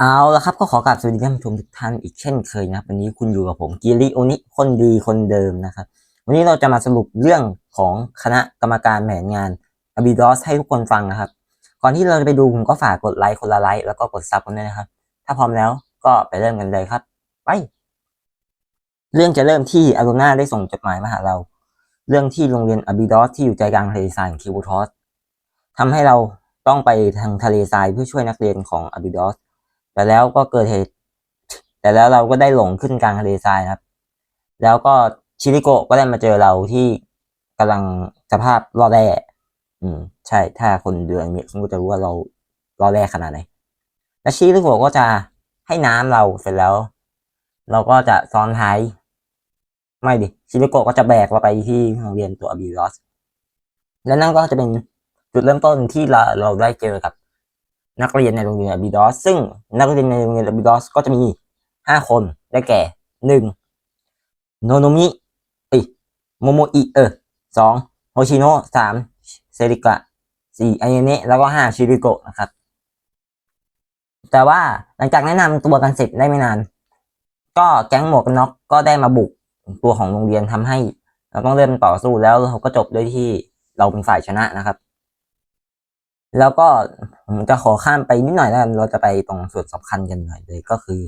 เอาละครับก็ขอกราบสวัสดีท่านผู้ชมทุกท่านอีกเช่นเคยนะครับวันนี้คุณอยู่กับผมกิริโอนิคนดีคนเดิมนะครับ วันนี้เราจะมาสรุปเรื่องของคณะกรรมการแผนงาน a b i d o s ให้ทุกคนฟังนะครับ ก่อนที่เราจะไปดูผมก็ฝากกดไลค์คนละไลค์แล้วก็กดซับกันด้วยนะครับ ถ้าพร้อมแล้วก็ไปเริ่มกันเลยครับ ไป เรื่องจะเริ่มที่อารูนาได้ส่งจดหมายมาหาเรา เรื่องที่โรงเรียน a b i d o s ที่อยู่ใจกลางทะเลทรายคิวบูทอสทำให้เราต้องไปทางทะเลทรายเพื่อช่วยนักเรียนของ a b i d o s แต่แล้วก็เกิดเหตุ แต่แล้วเราก็ได้หลงขึ้นกลางทะเลทรายครับ แล้วก็ชิริโกะก็ได้มาเจอเราที่กำลังสภาพล่อแร่อืม ใช่ ถ้าคนเดือนนี้เขาก็จะรู้ว่าเราล่อแร่ขนาดไหน แล้วชิริโกะก็จะให้น้ำเราเสร็จแล้ว เราก็จะซ้อนท้าย ไม่ดิ ชิริโกะก็จะแบกเราไปที่โรงเรียนตัวอาบิรอส และนั่นก็จะเป็นจุดเริ่มต้นที่เราเราได้เจอกับ นักเรียนในโรงเรียนอบิดอสซึ่งนักเรียนในโรงเรียนอบิดอสก็จะมีห้าคนได้แก่หนึ่งโนโนมิเอโมโมอิเออสองโฮชิโนะสามเซริกะสี่อเนะแล้วก็ห้าชิริโกะนะครับ แต่ว่าหลังจากแนะนำตัวกันเสร็จได้ไม่นาน ก็แก๊งหมวกกันน็อกก็ได้มาบุกตัวของโรงเรียนทำให้เราต้องเริ่มต่อสู้แล้วเราก็จบด้วยที่เราเป็นฝ่ายชนะนะครับ แล้วก็ผมจะขอข้ามไปนิดหน่อยแล้วกันเราจะไปตรงส่วนสำคัญกันหน่อยเลยก็คือ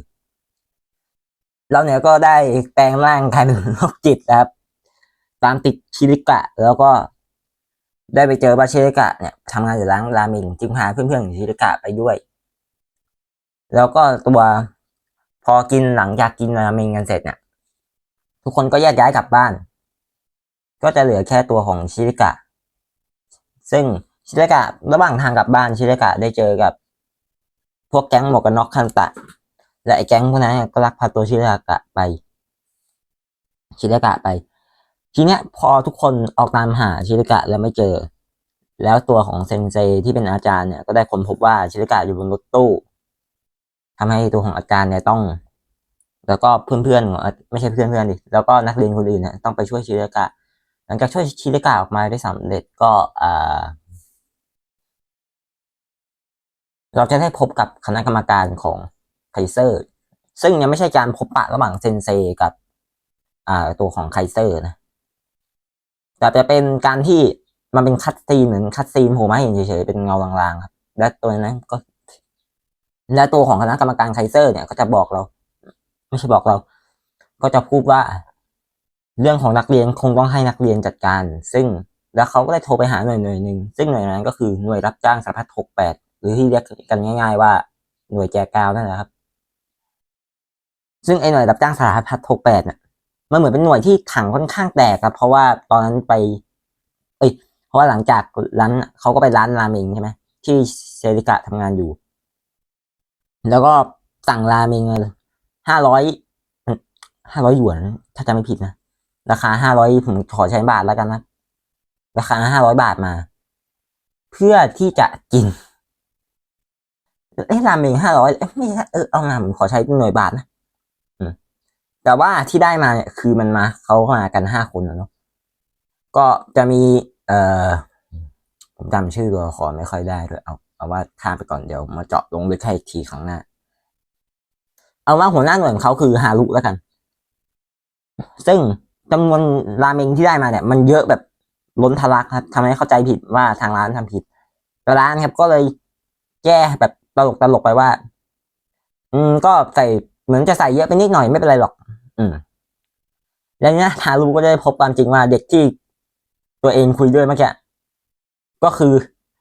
เราเนี่ยก็ได้แปลงร่างกลายเป็นโรคจิตครับ ตามติดชิริกะ แล้วก็ได้ไปเจอบาชิริกะเนี่ยทำงานอยู่ร้านราเมงจึงพาเพื่อนๆของชิริกะไปด้วย แล้วก็ตัวพอกินหลังจากกินราเมงกันเสร็จเนี่ยทุกคนก็แยกย้ายกลับบ้าน ก็จะเหลือแค่ตัวของชิริกะ ซึ่ง ชิริกะระหว่างทางกลับบ้านชิริกะได้เจอกับ พวกแก๊งหมวกกันน็อกคันตะ และไอ้แก๊งพวกนั้นก็ลักพาตัวชิริกะไป ชิริกะไป ทีเนี้ยพอทุกคนออกตามหาชิริกะแล้วไม่เจอ แล้วตัวของเซนเซที่เป็นอาจารย์เนี่ยก็ได้ค้นพบว่าชิริกะอยู่บนรถตู้ทำให้ตัวของอาจารย์เนี่ยต้อง แล้วก็เพื่อนๆของไม่ใช่เพื่อนๆดิแล้วก็นักเรียนคนอื่นเนี่ยต้องไปช่วยชิริกะ หลังจากช่วยชิริกะออกมาได้สำเร็จก็อ่า เราจะได้พบกับคณะกรรมการของไคเซอร์ ซึ่งยังไม่ใช่การพบปะระหว่างเซนเซกับอ่าตัวของไคเซอร์นะแต่จะเป็นการที่มันเป็นคัดซีนเหมือนคัดซีนโผล่มาให้เห็นเฉยๆเป็นเงาลางๆครับ และตัวนั้นก็ และตัวของคณะกรรมการไคเซอร์เนี่ยก็จะบอกเรา ไม่ใช่บอกเรา ก็จะพูดว่า เรื่องของนักเรียนคงต้องให้นักเรียนจัดการ ซึ่งแล้วเขาก็ได้โทรไปหาหน่วยหน่วยหนึ่งซึ่งหน่วยนั้นก็คือหน่วยรับจ้างสารพัดหกแปด หรือที่เรียกกันง่าย ๆ ว่าหน่วยแจกาวนั่นแหละครับ ซึ่งไอหน่วยรับจ้างสารพัดหกแปดเนี่ยมันเหมือนเป็นหน่วยที่ขังค่อนข้างแตกครับ เพราะว่าตอนนั้นไป เอ้ย เพราะว่าหลังจากร้านเขาก็ไปร้านราเมงใช่ไหมที่เซริกะทำงานอยู่ แล้วก็สั่งราเมงห้าร้อยห้าร้อยหยวน ถ้าจำไม่ผิดนะราคาห้าร้อยผมขอใช้บาทแล้วกันนะ ราคาห้าร้อยบาทมา เพื่อที่จะกิน เอ้ราเมงห้าร้อยไม่ใช่เออเอามาผมขอใช้หน่วยบาทนะแต่ว่าที่ได้มาเนี่ยคือมันมาเขามากันห้าคนเนาะก็จะมี เอ่อผมจำชื่อตัวละครไม่ค่อยได้ด้วยเอาเอาว่าข้ามไปก่อนเดี๋ยวมาเจาะลงลึกให้อีกทีครั้งหน้า เอาว่าหัวหน้าหน่วยของเขาคือฮารุแล้วกัน ซึ่งจำนวนราเมงที่ได้มาเนี่ย มันเยอะแบบล้นทะลักครับทำให้เข้าใจผิดว่าทางร้านทำผิดร้านครับก็เลยแก้แบบ ตลกตลกไปว่า อืม ก็ใส่เหมือนจะใส่เยอะไปนิดหน่อยไม่เป็นไรหรอก อืม แล้วเนี้ยฮารุก็ได้พบความจริงว่าเด็กที่ตัวเองคุยด้วยเมื่อกี้ก็คือ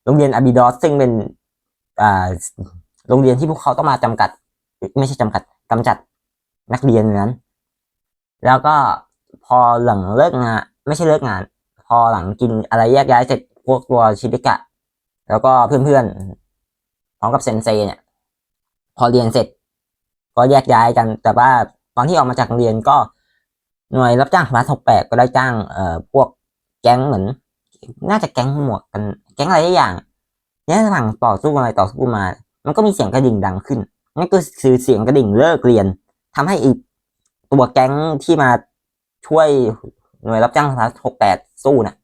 โรงเรียนอบิดอสซึ่งเป็นอ่าโรงเรียนที่พวกเขาต้องมาจำกัด ไม่ใช่จำกัดกำจัดนักเรียนนั้น แล้วก็พอหลังเลิกงาน ไม่ใช่เลิกงาน พอหลังกินอะไรแยกย้ายเสร็จพวกตัวชิริกะ แล้วก็เพื่อนๆ พร้อมกับเซนเซเนี่ย พอเรียนเสร็จ ก็แยกย้ายกัน แต่ว่าตอนที่ออกมาจากโรงเรียนก็หน่วยรับจ้างพาร์ทหกแปดก็ได้จ้างเอ่อพวกแก๊งเหมือน น่าจะแก๊งหมวกกัน แก๊งอะไรอย่างเนี่ยระหว่งต่อสู้อะไรต่อสู้มา มันก็มีเสียงกระดิ่งดังขึ้นนั่นก็คือเสียงกระดิ่งเลิกเรียนทำให้อีกตัวแก๊งที่มาช่วยหน่วยรับจ้างพาร์ทหกแปดสู้น่ะ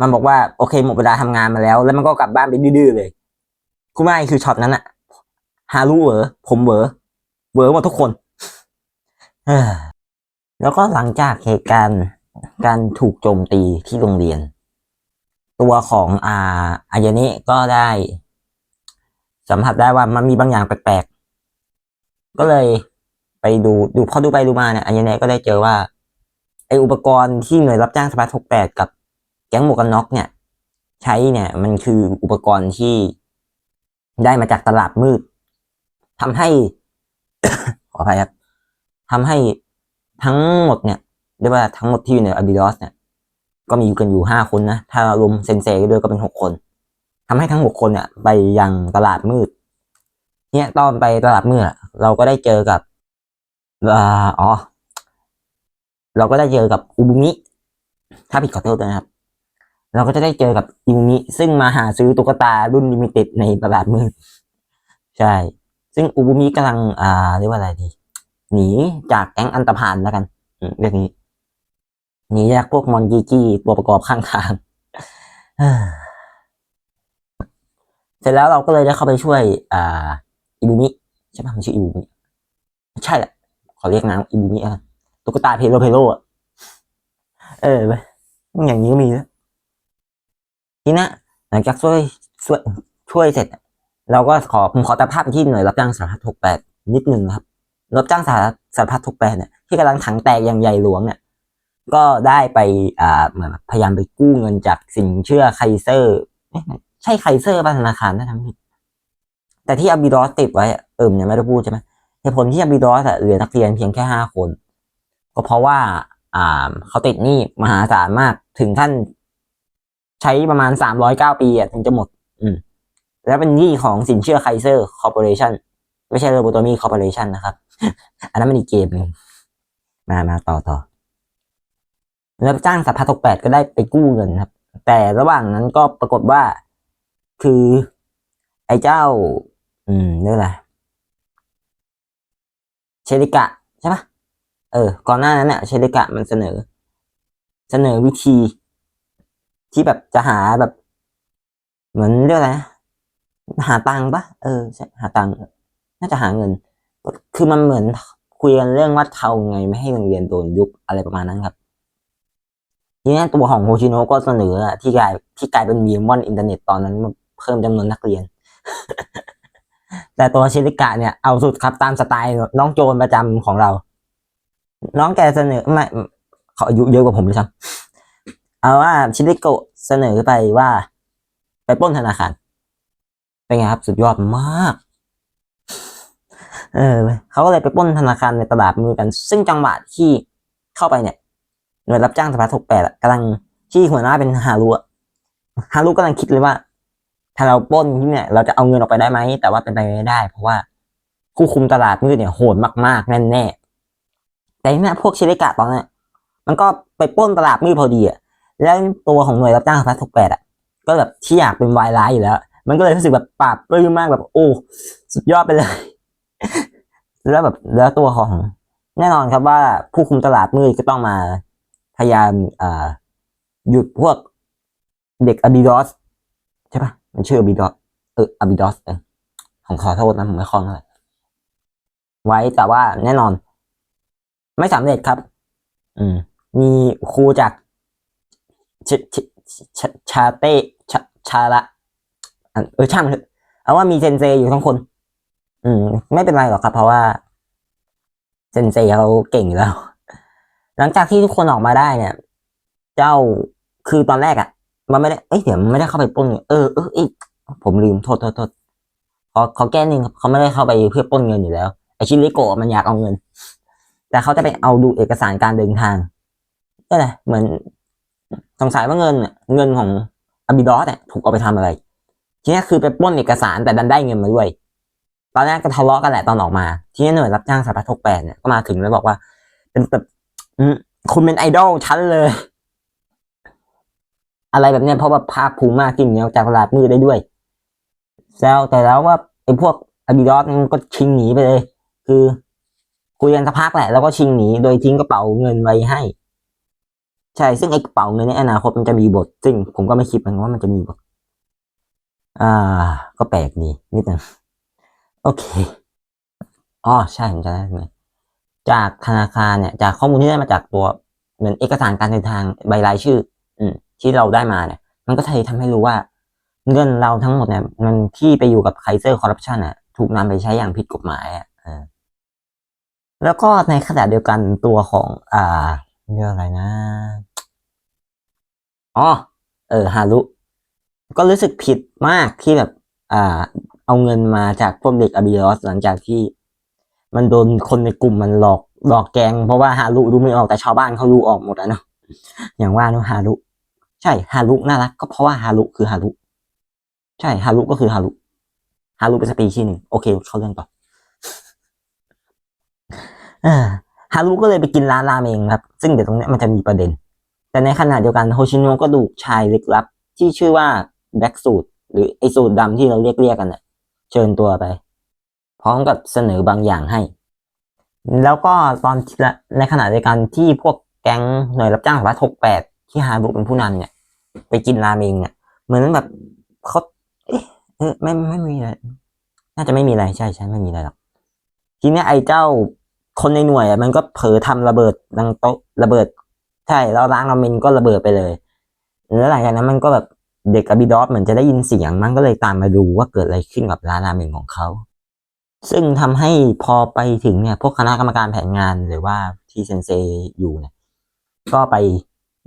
มันบอกว่าโอเคหมดเวลาทำงานมาแล้ว แล้วมันก็กลับบ้านไปดื้อเลย คุณไม่คือช็อตนั้นอะฮารุเหวอผมเหวอเหวอหมดทุกคนแล้วก็หลังจากเหตุการณ์การถูกโจมตีที่โรงเรียน ตัวของอาอายานิก็ได้ สัมผัสได้ว่ามันมีบางอย่างแปลกๆ ก็เลยไปดูดูพอดูไปดูมาเนี่ยอายานิก็ได้เจอว่าไออุปกรณ์ที่หน่วยรับจ้างสปาร์ทกแปดกับแก๊งหมวกกันน็อกเนี่ย ใช้เนี่ยมันคืออุปกรณ์ที่ ได้มาจากตลาดมืดทำให้ ขออภัยครับทำให้ทั้งหมดเนี่ยเรียกว่าทั้งหมดที่อยู่ในอาบิดอสเนี่ยก็มีอยู่กันอยู่ห้าคนนะ ถ้ารวมเซนเซด้วยก็เป็นหกคนทำให้ทั้งหกคนเนี่ย ไปยังตลาดมืด เนี่ยตอนไปตลาดมืดเราก็ได้เจอกับอ๋อ เราก็ได้เจอกับอุบุมิถ้าผิดขอโทษด้วยนะครับ เราก็จะได้เจอกับอุบุมิซึ่งมาหาซื้อตุ๊กตารุ่นลิมิเต็ดในตลาดมืดใช่ ซึ่งอุบุมิกำลังอ่าเรียกว่าอะไรดี หนีจากแก๊งอันตพานแล้วกันเรื่องนี้หนีจากพวกมอนจีจี้ตัวประกอบข้างทางเสร็จแล้วเราก็เลยได้เข้าไปช่วย อ่าอิบุมิใช่ปะมันชื่ออิบุมิใช่แหละขอเรียกนางอิบุมิอะตุ๊กตาเพโลเพโลอะเออเว้ยอย่างนี้ก็มีนะ ทีนะหลังจากช่วยช่วยช่วยเสร็จ เราก็ขอผมขอตัดภาพที่หน่วยรับจ้างสารพัดหกแปดนิดนึงครับรับจ้างสารสารพัดหกแปดเนี่ยที่กำลังถังแตกอย่างใหญ่หลวงเนี่ยก็ได้ไปอ่าเหมือนพยายามไปกู้เงินจากสินเชื่อไคเซอร์ใช่ไคเซอร์ป่ะธนาคารนะทำผิดแต่ที่อาบิดอสติดไว้อะเอิมยังไม่ได้พูดใช่ไหมเหตุผลที่อาบิดอสเหลือนักเรียนเพียงแค่ห้าคน ก็เพราะว่าอ่าเขาติดหนี้มหาศาลมากถึงขั้น ใช้ประมาณสามร้อยเก้าปีอะถึงจะหมด อืม แล้วเป็นหนี้ของสินเชื่อไคเซอร์คอร์ปอเรชั่นไม่ใช่โรบอตมีคอร์ปอเรชั่นนะครับ อันนั้นมันอีกเกมหนึ่งมามาต่อต่อแล้วจ้างสัพพะทกแปดก็ได้ไปกู้เงินครับ แต่ระหว่างนั้นก็ปรากฏว่าคือ ไอ้เจ้า อืมเรื่องอะไรเชลิกะใช่ปะเออ ก่อนหน้านั้นเนี่ยเชลิกะมันเสนอ เสนอวิธี ที่แบบจะหาแบบ เหมือนเรียกอะไรนะหาตังค์ปะเออใช่หาตังค์น่าจะหาเงิน คือมันเหมือนคุยกันเรื่องว่าเทาไงไม่ให้โรงเรียนโดนยุบอะไรประมาณนั้นครับทีนี้ตัวของโฮชิโนะก็เสนอที่กลายที่กลายเป็นมีมอนอินเทอร์เน็ตตอนนั้นมาเพิ่มจำนวนนักเรียน แต่ตัวชิริกะเนี่ยเอาสุดครับตามสไตล์น้องโจรประจำของเรา น้องแกเสนอไม่เขาอายุเยอะกว่าผมเลยครับ เอาว่าชิริโกะเสนอไปว่า ไปป้นธนาคารเป็นไงครับ สุดยอดมาก เออเขาก็เลยไปป้นธนาคารในตลาดมือกัน ซึ่งจังหวะที่เข้าไปเนี่ยหน่วยรับจ้างสภาทกแปดกำลังที่หัวหน้าเป็นฮารุฮารุกำลังคิดเลยว่า ถ้าเราป้นที่เนี่ย เราจะเอาเงินออกไปได้ไหมแต่ว่าเป็นไปไม่ได้ เพราะว่าผู้คุมตลาดมืดเนี่ยโหดมากๆแน่แน่ๆแต่เนี่ยพวกชิริกะตอนนั้นมันก็ไปป้นตลาดมืดพอดีอะ แล้วตัวของหน่วยรับจ้างสภาทกแปดอะ ก็แบบที่อยากเป็นวายร้ายอยู่แล้ว มันก็เลยรู้สึกแบบปราบปลื้มมากแบบโอ้สุดยอดไปเลย แล้วแบบแล้วตัวของ แน่นอนครับว่าผู้คุมตลาดมืดก็ต้องมาพยายามอ่าหยุดพวกเด็กอบิดอสใช่ปะมันชื่ออบิดอสเอออบิดอสเออผมขอโทษนะผมไม่คล่องเท่าไรไว้แต่ว่าแน่นอน ไม่สำเร็จครับ อืม มีครูจาก ชชชชาเต้ชาชาละเออช่างมันเถอะเอาว่ามีเซนเซอยู่ทั้งคน อืม ไม่เป็นไรหรอกครับ เพราะว่า เซนเซเขาเก่งอยู่แล้ว หลังจากที่ทุกคนออกมาได้เนี่ย เจ้าคือตอนแรกอะ่ะ มันไม่ได้เอ้ยเดี๋ยวมันไม่ได้เข้าไปป้นเงินเออเออเอยผมลืมโทษโทษโทษขอขอแก้หนึ่งครับเขาไม่ได้เข้าไปเพื่อป้นเงินอยู่แล้วไอชิริโกะมันอยากเอาเงิน แต่เขาจะไปเอาดูเอกสารการเดินทางก็เลยเหมือน สงสัยว่าเงินเนี่ยเงินของอบิดอสเนี่ยถูกเอาไปทำอะไร ทีนี้คือไปปล้นเอกสารแต่ดันได้เงินมาด้วย ตอนแรกก็ทะเลาะกันแหละตอนออกมา ทีนี้หน่วยรับจ้างสารพัดทกแปดเนี่ยก็มาถึงแล้วบอกว่า เป็นแบบคุณเป็นไอดอลชั้นเลย อะไรแบบเนี้ยเพราะว่าภาคภูมิมากกินเนี่ยจากตลาดมืดได้ด้วยแซวแต่แล้วว่าไอ้พวกอบิดอสมันก็ชิงหนีไปเลย คือคุยกันสักพักแหละแล้วก็ชิงหนีโดยทิ้งกระเป๋าเงินไว้ให้ ใช่ ซึ่งไอ้กระเป๋าเงินในอนาคตมันจะมีบท ซึ่งผมก็ไม่คิดเหมือนกันว่ามันจะมีบท อ่า ก็แปลกดีนิดนึงโอเคอ๋อใช่ผมจะได้ไหมจากธนาคารเนี่ย จากข้อมูลที่ได้มาจากตัวเหมือนเอกสารการเดินทางใบรายชื่อ อืม ที่เราได้มาเนี่ย มันก็ทำให้รู้ว่า เงินเราทั้งหมดเนี่ย มันที่ไปอยู่กับไคเซอร์คอร์รัปชันอะ ถูกนำไปใช้อย่างผิดกฎหมายอะแล้วก็ในขณะเดียวกันตัวของ อ่า เรื่องอะไรนะอ๋อเออฮารุก็รู้สึกผิดมากที่แบบ อ่า เอาเงินมาจากพวกเด็กอบิออสหลังจากที่ มันโดนคนในกลุ่มมันหลอกหลอกแกง เพราะว่าฮารุรู้ไม่ออกแต่ชาวบ้านเขารู้ออกหมดแล้วเนาะอย่างว่าเนาะฮารุใช่ฮารุน่ารักก็เพราะว่าฮารุคือฮารุใช่ฮารุก็คือฮารุฮารุเป็นสปีชีส์หนึ่งโอเค เข้าเรื่องต่ออ่า ฮารุก็เลยไปกินร้านราเมงครับ ซึ่งเดี๋ยวตรงนี้มันจะมีประเด็น แต่ในขณะเดียวกันโฮชิโนะก็ดูชายลึกลับ ที่ชื่อว่าแบ็กสูตหรือไอสูตรดำที่เราเรียกเรียกกันเน่ะเชิญตัวไป พร้อมกับเสนอบางอย่างให้ แล้วก็ตอนในขณะเดียวกันที่พวกแก๊งหน่วยรับจ้างสารวัตรหกแปดที่ฮารุเป็นผู้นำเนี่ย ไปกินราเมงเนี่ยเหมือนแบบเขาเอ๊ะไม่ไม่มีอะไรน่าจะไม่มีอะไรใช่ใช่ไม่มีอะไรหรอกทีนี้ไอ้เจ้า คนในหน่วยอะมันก็เผลอทำระเบิดดังโต๊ะระเบิด ใช่แล้วร้านราเมงก็ระเบิดไปเลยแล้วหลังจากนั้นมันก็แบบเด็กกับบีดอสเหมือนจะได้ยินเสียงมันก็เลยตามมาดูว่าเกิดอะไรขึ้นกับร้านราเมงของเขาซึ่งทำให้พอไปถึงเนี่ยพวกคณะกรรมการแผนงานหรือว่าที่เซนเซอยู่เนี่ยก็ไป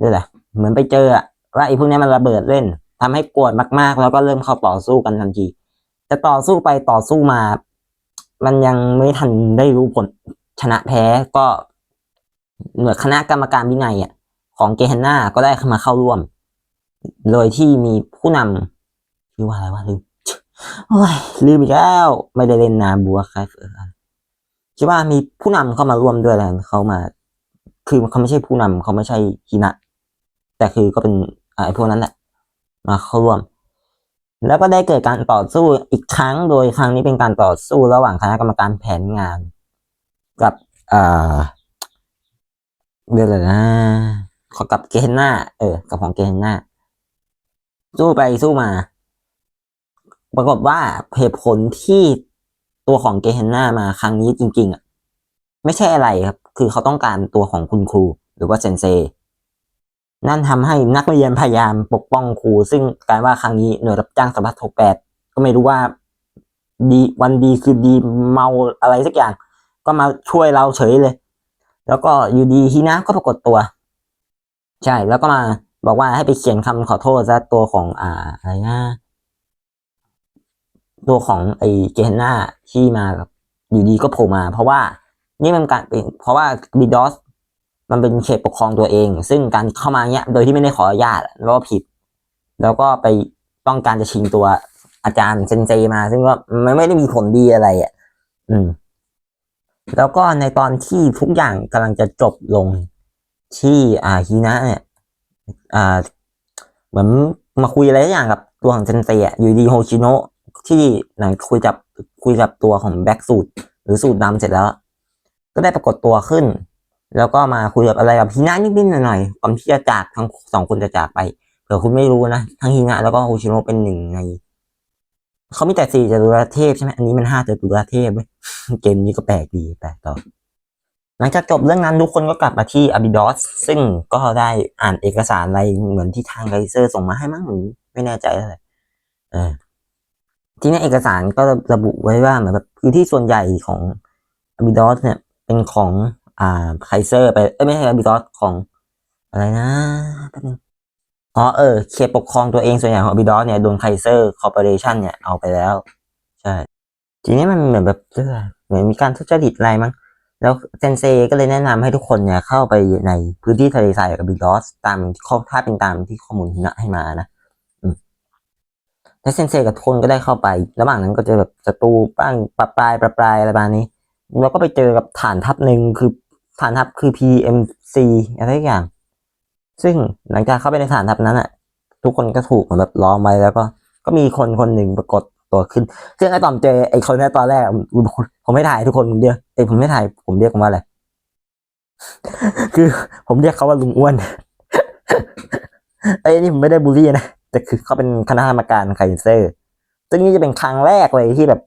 ด้วยแหละเหมือนไปเจอว่าไอ้พวกนี้มันระเบิดเล่นทำให้โกรธมากๆ แล้วก็เริ่มเข้าต่อสู้กันทันทีแต่ต่อสู้ไปต่อสู้มา มันยังไม่ทันได้รู้ผล ชนะแพ้ก็หน่วยคณะกรรมการวินัยอะของเกเฮนนาก็ได้เข้ามาเข้าร่วม โดยที่มีผู้นำชื่อว่าอะไรวะลืมโอ้ยลืมอีกแล้วไม่ได้เล่นนาบัวครเออคิดว่ามีผู้นำเข้ามาร่วมด้วยแหละเขามา คือเขาไม่ใช่ผู้นำเขาไม่ใช่ฮินะ แต่คือก็เป็นไอ้พวกนั้นแหละ มาเข้าร่วม แล้วก็ได้เกิดการต่อสู้อีกครั้ง โดยครั้งนี้เป็นการต่อสู้ระหว่างคณะกรรมการแผนงาน กับอ่าเรื่องอะไรนะ ขอกับเกเฮนนาเออ กับของเกเฮนนาสู้ไปสู้มา ปรากฏว่าเหตุผลที่ตัวของเกเฮนนามาครั้งนี้จริง ๆอะไม่ใช่อะไรครับ คือเขาต้องการตัวของคุณครู หรือว่าเซนเซ นั่นทำให้นักเรียนพยายามปกป้องครู ซึ่งกลารว่าครั้งนี้หน่วยรับจ้างสมรรถหกแปดก็ไม่รู้ว่า ดีวันดีคือดีเมาอะไรสักอย่าง ก็มาช่วยเราเฉยเลย แล้วก็อยู่ดีฮีนะก็ปรากฏตัว ใช่แล้วก็มาบอกว่าให้ไปเขียนคำขอโทษซะตัวของอ่าอะไรนะตัวของไอเจนนาที่มากับอยู่ดีก็โผล่มา เพราะว่านี่มันการเป็นเพราะว่าบีดอสมันเป็นเขตปกครองตัวเอง ซึ่งการเข้ามาเนี้ยโดยที่ไม่ได้ขออนุญาตแล้วก็ผิด แล้วก็ไปต้องการจะชิงตัวอาจารย์เซนเซมา ซึ่งก็มันไม่ได้มีผลดีอะไรอะ อืม แล้วก็ในตอนที่ทุกอย่างกำลังจะจบลงที่อ่าฮีนะเนี่ยอ่าเหมือนมาคุยอะไรสักอย่างกับตัวของเซนเซอะอยู่ดีโฮชิโนะที่หลังคุยกับคุยกับตัวของแบ็กสูตรหรือสูตรดำเสร็จแล้ว ก็ได้ปรากฏตัวขึ้น แล้วก็มาคุยกับอะไรกับฮีนะนิดๆหน่อยๆก่อนที่จะจากทั้งสองคนจะจากไปเผื่อคุณไม่รู้นะ ทั้งฮีนะแล้วก็โฮชิโนะเป็นหนึ่งในเขามีแต่สี่จตุรเทพใช่ไหมอันนี้มันห้าจตุรเทพเว้ย เกมนี้ก็แปลกดีแปลกต่อหลังจากจบเรื่องนั้นทุกคนก็กลับมาที่อาบิดอสซึ่งก็ได้อ่านเอกสารอะไรเหมือนที่ทางไกเซอร์ส่งมาให้มั้งหรือไม่แน่ใจอะไรเออที่นี้เอกสารก็ระบุไว้ว่าเหมือนแบบพื้นที่ส่วนใหญ่ของอาบิดอสเนี่ย เป็นของอ่าไคเซอร์ ไปเอ้ยไม่ใช่อาบิดอสของอะไรนะแป๊บนึงอ๋อเออเขตปกครองตัวเองส่วนใหญ่ของอาบิดอสเนี่ยโดนไคเซอร์คอร์ปอเรชันเนี่ยเอาไปแล้ว ใช่ ทีนี้มันเหมือนแบบเหมือนมีการทุจริตอะไรมั้งแล้วเซนเซก็เลยแนะนำให้ทุกคนเนี่ยเข้าไปในพื้นที่ทะเลทรายกับบิดอสตามข้อถ้าเป็นตามที่ข้อมูลที่นะให้มานะแล้วเซนเซกับทุกคนก็ได้เข้าไประหว่างนั้นก็จะแบบศัตรูบ้างปรับปลายปรับปลายอะไรประมาณนี้แล้วก็ไปเจอกับฐานทัพหนึ่งคือฐานทัพคือ PMC อะไรสักอย่าง ซึ่งหลังจากเข้าไปในฐานทัพนั้นอะทุกคนก็ถูกเหมือนแบบล้อมไว้แล้วก็ก็มีคนคนหนึ่งปรากฏ ตัวขึ้นซึ่งไอ้ตอมเจอไอ้คนแรกตอนแรกผมไม่ถ่ายทุกคนผมเรียกเอ้ผมไม่ถ่ายผมเรียกมันว่าอะไรคือผมเรียกเขาว่าลุงอ้วนไอ้นี่ผมไม่ได้บูลลี่นะแต่คือเขาเป็นคณะกรรมการไคเซอร์ ซึ่งนี่จะเป็นครั้งแรกเลยที่แบบ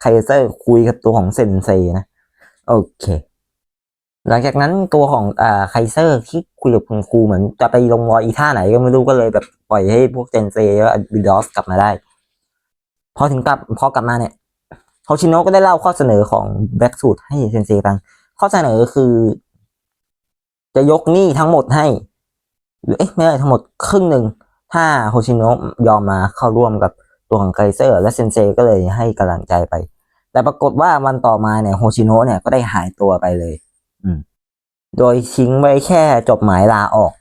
ไคเซอร์คุยกับตัวของเซนเซนะ โอเค หลังจากนั้นตัวของอ่าไคเซอร์ที่คุยกับคุณครูเหมือนจะไปลงรอยอีท่าไหนก็ไม่รู้ก็เลยแบบปล่อยให้พวกเซนเซและบิดอสกลับมาได้ พอถึงกลับพอกลับมาเนี่ยโฮชิโนะก็ได้เล่าข้อเสนอของแบ็กสูตให้เซนเซฟัง ข้อเสนอคือ จะยกหนี้ทั้งหมดให้ หรือเอ๊ะไม่ใช่ทั้งหมดครึ่งหนึ่ง ถ้าโฮชิโนะยอมมาเข้าร่วมกับตัวของไคเซอร์ และเซนเซก็เลยให้กำลังใจไป แต่ปรากฏว่าวันต่อมาเนี่ยโฮชิโนะเนี่ยก็ได้หายตัวไปเลย อืม โดยทิ้งไว้แค่จดหมายลาออก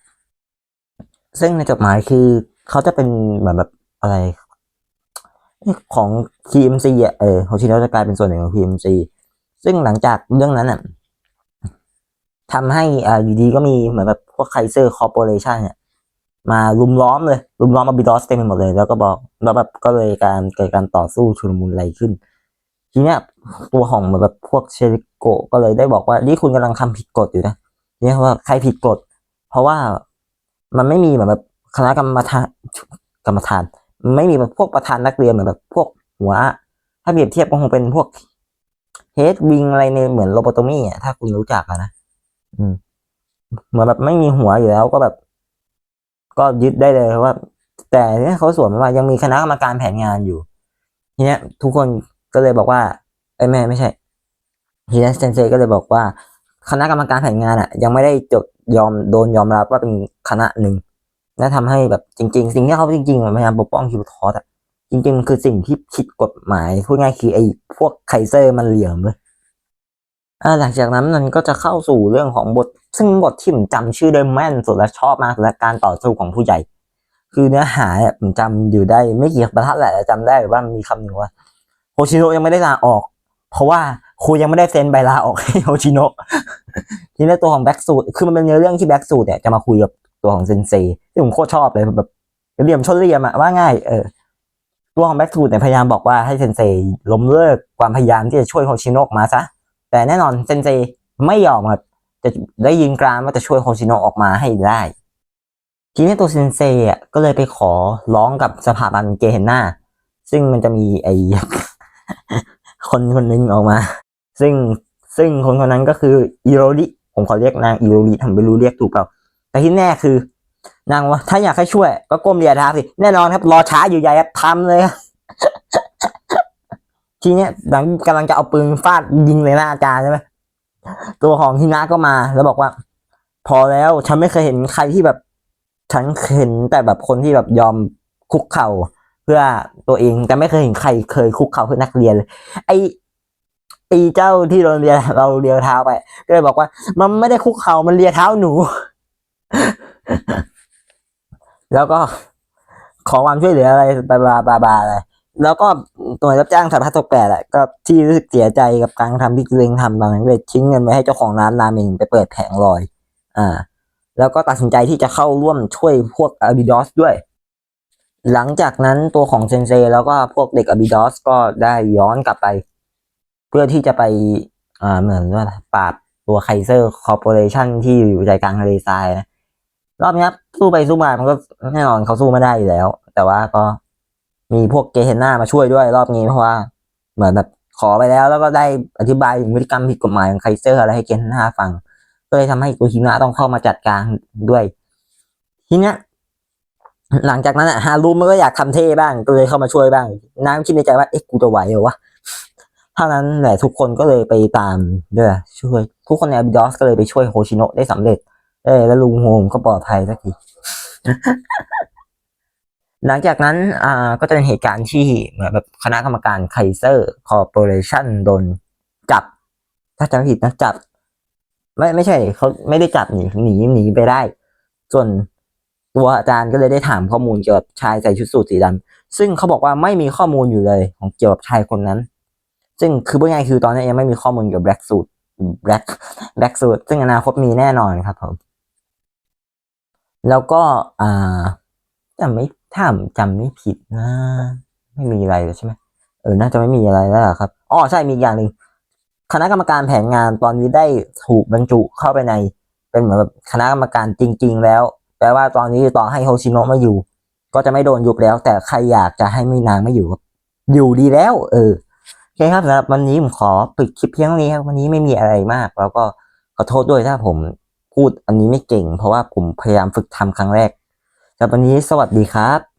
ซึ่งในจดหมายคือเขาจะเป็นเหมือนแบบอะไร ของ PMC อะเออโฮชิโนะจะกลายเป็นส่วนหนึ่งของ PMC ซึ่งหลังจากเรื่องนั้นอะทำให้อ่าอยู่ดีก็มีเหมือนแบบพวกไคเซอร์คอร์ปอเรชันเนี่ยมาลุมล้อมเลยลุมล้อมอาบิดอสเต็มไปหมดเลย แล้วก็บอกแล้วแบบก็เลยการเกิดการต่อสู้ชุลมุนอะไรขึ้น ทีเนี้ยตัวของเหมือนแบบพวกเชริโกก็เลยได้บอกว่านี่คุณกำลังทำผิดกฎอยู่นะเนี่ยว่าใครผิดกฎเพราะว่ามันไม่มีเหมือนแบบคณะกรรมการกรรมฐานมัน ไม่มีแบบพวกประธานนักเรียนเหมือนแบบพวกหัว ถ้าเปรียบเทียบก็คงเป็นพวกเฮดวิงอะไรในเหมือนโลโบโตมี่อะถ้าคุณรู้จักอะนะอืมเหมือนแบบไม่มีหัวอยู่แล้วก็แบบ ก็ยึดได้เลยว่า แต่เนี่ยเขาสวนมาว่ายังมีคณะกรรมการแผนงานอยู่ทีเนี้ย ทุกคนก็เลยบอกว่าไอ้แม่ไม่ใช่ทีนี้เซนเซก็เลยบอกว่า คณะกรรมการแผนงานอะ ยังไม่ได้จดยอมโดนยอมรับว่าเป็นคณะหนึ่ง และทำให้แบบจริง ๆ สิ่งที่เขาจริงๆพยายามปกป้องคิวทอสอะจริงๆมันคือสิ่งที่ผิดกฎหมายพูดง่ายคือไอ้พวกไคเซอร์มันเหลี่ยมเลยอ่าหลังจากนั้นมันก็จะเข้าสู่เรื่องของบท ซึ่งบทที่ผมจำชื่อได้แม่นสุดและชอบมากและการต่อสู้ของผู้ใหญ่ คือเนื้อหาเนี่ยผมจำอยู่ได้ไม่กี่บรรทัดแหละจำได้ว่ามีคำหนึ่งว่าโฮชิโนะยังไม่ได้ลาออก เพราะว่าครูยังไม่ได้เซ็นใบลาออกให้โฮชิโนะทีนี้ตัวของแบ็กสูตคือมันเป็นเนื้อเรื่องที่แบ็กสูตเนี่ยจะมาคุยกับ ตัวของเซนเซที่ผมโคตรชอบเลยแบบเหลี่ยมชนเหลี่ยมอะว่าง่ายเออตัวของแบ็กทูเนี่ยพยายามบอกว่าให้เซนเซล้มเลิกความพยายามที่จะช่วยโฮชิโนะออกมาซะแต่แน่นอนเซนเซไม่ยอมครับจะได้ยินกรานว่าจะช่วยโฮชิโนะออกมาให้ได้ ทีนี้ตัวเซนเซอะก็เลยไปขอร้องกับสถาบันเกเฮนนาซึ่งมันจะมีไอ้คนคนหนึงออกมา ซึ่งซึ่งคนคนนั้นก็คืออิโรริผมขอเรียกนางอิโรริทำไม่รู้เรียกถูกเปล่า แต่ที่แน่คือนางว่าถ้าอยากให้ช่วย ก็ก้มเรียเท้าสิแน่นอนครับ รอช้าอยู่ใหญ่ครับทำเลยทีเนี้ยหลังกำลังจะเอาปืนฟาดยิงเลยหน้าอาจารย์ใช่ไหมตัวของฮินะก็มา แล้วบอกว่า พอแล้วฉันไม่เคยเห็นใครที่แบบ ฉันเห็นแต่แบบคนที่แบบยอมคุกเข่า เพื่อตัวเองแต่ไม่เคยเห็นใครเคยคุกเข่าเพื่อนักเรียนเลยไอไอเจ้าที่เราเรียนเราเลียวเท้าไป ก็เลยบอกว่า มันไม่ได้คุกเข่ามันเลียเท้าหนู แล้วก็ขอความช่วยเหลืออะไรบาบาบาบาอะไรแล้วก็ตัวรับจ้างสารพัดตกแปดแหละก็ที่รู้สึกเสียใจกับการทำที่ตัวเองทำตอนนั้นเลยทิ้งเงินไว้ให้เจ้าของร้านราเมงไปเปิดแผงลอย อ่า แล้วก็ตัดสินใจที่จะเข้าร่วมช่วยพวกอาบิดอสด้วย หลังจากนั้นตัวของเซนเซแล้วก็พวกเด็กอาบิดอสก็ได้ย้อนกลับไป เพื่อที่จะไปอ่าเหมือนว่าปราบตัวไคเซอร์คอร์ปอเรชันที่อยู่ใจกลางทะเลทรายนะ รอบนี้ยสู้ไปสู้มามันก็แน่นอนเขาสู้ไม่ได้อยู่แล้ว แต่ว่าก็มีพวกเกเฮนนามาช่วยด้วยรอบนี้เพราะว่า เหมือนแบบขอไปแล้ว แล้วก็ได้อธิบายถึงพฤติกรรมผิดกฎหมายของไคเซอร์อะไรให้เกเฮนนาฟัง ก็เลยทำให้ตัวฮินะต้องเข้ามาจัดการด้วย ทีเนี้ยหลังจากนั้นอะฮารุมันก็อยากทำเท่บ้างก็เลยเข้ามาช่วยบ้างน้ำคิดในใจว่าเอ๊ะกูจะไหวเหรอวะเท่านั้นแหละทุกคนก็เลยไปตามด้วยช่วย ทุกคนในอาบิดอสก็เลยไปช่วยโฮชิโนะได้สำเร็จ เออแล้วลุงโฮมก็ปลอดภัยสักทีหลังจากนั้นอ่าก็จะเป็นเหตุการณ์ที่เหมือนแบบคณะกรรมการไคเซอร์คอร์ปอเรชันโดนจับ ถ้าจำผิดนะจับ ไม่ไม่ใช่เขาไม่ได้จับหนีหนีหนีไปได้ ส่วนตัวอาจารย์ก็เลยได้ถามข้อมูลเกี่ยวกับชายใส่ชุดสูทสีดำซึ่งเขาบอกว่าไม่มีข้อมูลอยู่เลยของเกี่ยวกับชายคนนั้น ซึ่งคือพูดง่ายๆคือตอนนี้ยังไม่มีข้อมูลเกี่ยวกับแบล็กสูทแบล็กแบล็กสูทซึ่งอนาคตมีแน่นอนครับผม แล้วก็อ่าจำไม่ถ้าจำไม่ผิดนะ ไม่มีอะไรแล้วใช่ไหมเออน่าจะไม่มีอะไรแล้วครับอ๋อใช่มีอีกอย่างหนึ่งคณะกรรมการแผนงานตอนนี้ได้ถูกบรรจุเข้าไปใน เป็นเหมือนแบบคณะกรรมการจริง ๆ แล้ว แปลว่าตอนนี้ต่อให้โฮชิโนะม่อยู่ ก็จะไม่โดนยุบแล้ว แต่ใครอยากจะให้ไม่นางไม่อยู่ก็อยู่ดีแล้ว เออโอเคครับสำหรับวันนี้ผมขอปิดคลิปเพียงเท่านี้ครับ วันนี้ไม่มีอะไรมาก แล้วก็ขอโทษด้วยถ้าผม พูดอันนี้ไม่เก่ง เพราะว่าผมพยายามฝึกทำครั้งแรกสำหรับวันนี้สวัสดีครับ